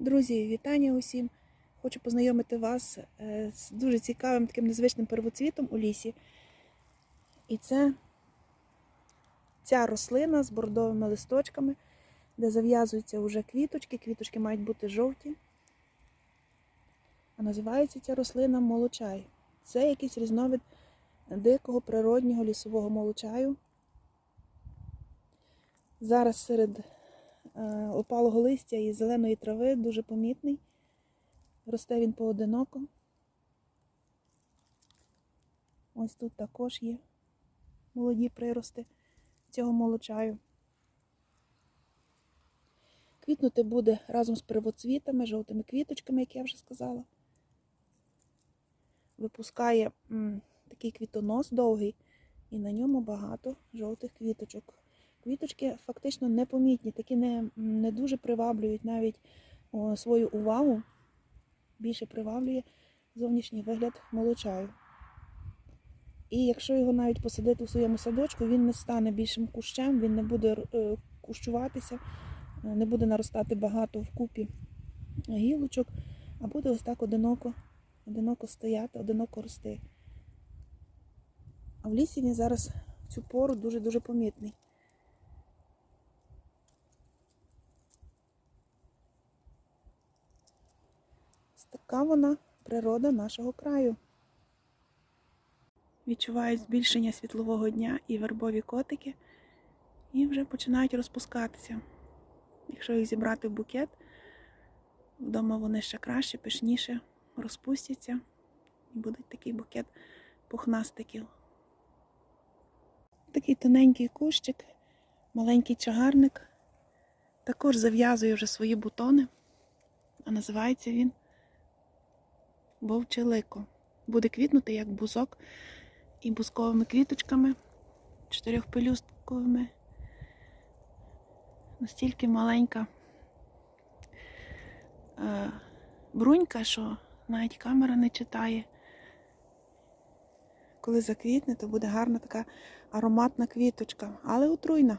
Друзі, вітання усім! Хочу познайомити вас е, з дуже цікавим таким незвичним первоцвітом у лісі. І це ця рослина з бордовими листочками, де зав'язуються вже квіточки. Квіточки мають бути жовті. А називається ця рослина молочай. Це якийсь різновид дикого природнього лісового молочаю. Зараз серед опалого листя і зеленої трави дуже помітний. Росте він поодиноко. Ось тут також є молоді прирости цього молочаю. Квітнути буде разом з первоцвітами, жовтими квіточками, як я вже сказала. Випускає м, такий квітонос довгий, і на ньому багато жовтих квіточок. Квіточки фактично непомітні, такі не, не дуже приваблюють навіть о, свою увагу. Більше приваблює зовнішній вигляд молочаю. І якщо його навіть посадити у своєму садочку, він не стане більшим кущем, він не буде е, кущуватися, не буде наростати багато вкупі гілочок, а буде ось так одиноко, одиноко стояти, одиноко рости. А в лісі він зараз цю пору дуже-дуже помітний. Така вона природа нашого краю. Відчувають збільшення світлового дня і вербові котики, і вже починають розпускатися. Якщо їх зібрати в букет, вдома вони ще краще, пишніше розпустяться і буде такий букет пухнастиків. Такий тоненький кущик, маленький чагарник, також зав'язує вже свої бутони, а називається він вовче лико. Буде квітнути як бузок і бузковими квіточками, чотирьохпелюстковими. Настільки маленька е, брунька, що навіть камера не читає. Коли заквітне, то буде гарна така ароматна квіточка, але отруйна.